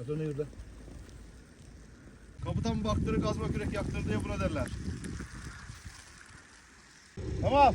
Az önce yürüdü. Kaputan baktırı kazma kürek yaktır diye buna derler. Tamam.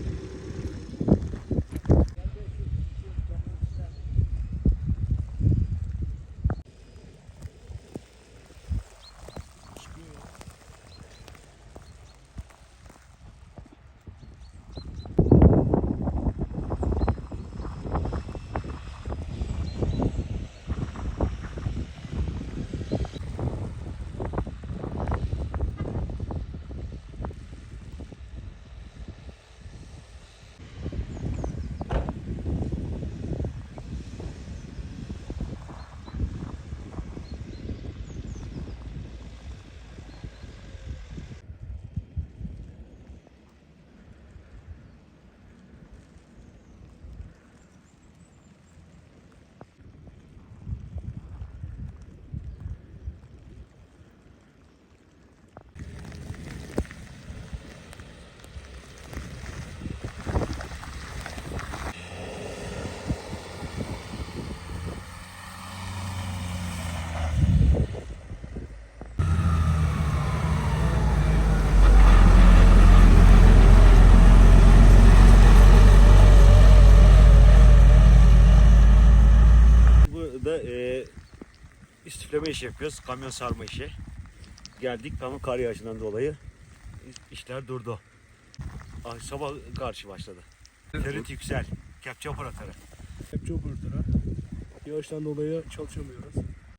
E, istifleme işi yapıyoruz. Kamyon sarma işi. Geldik ama kar yağışından dolayı işler durdu. Ah, sabah karşı başladı. Ferit Yüksel, kepçe operatörü. Kepçe operatörü. Yağıştan dolayı çalışamıyoruz.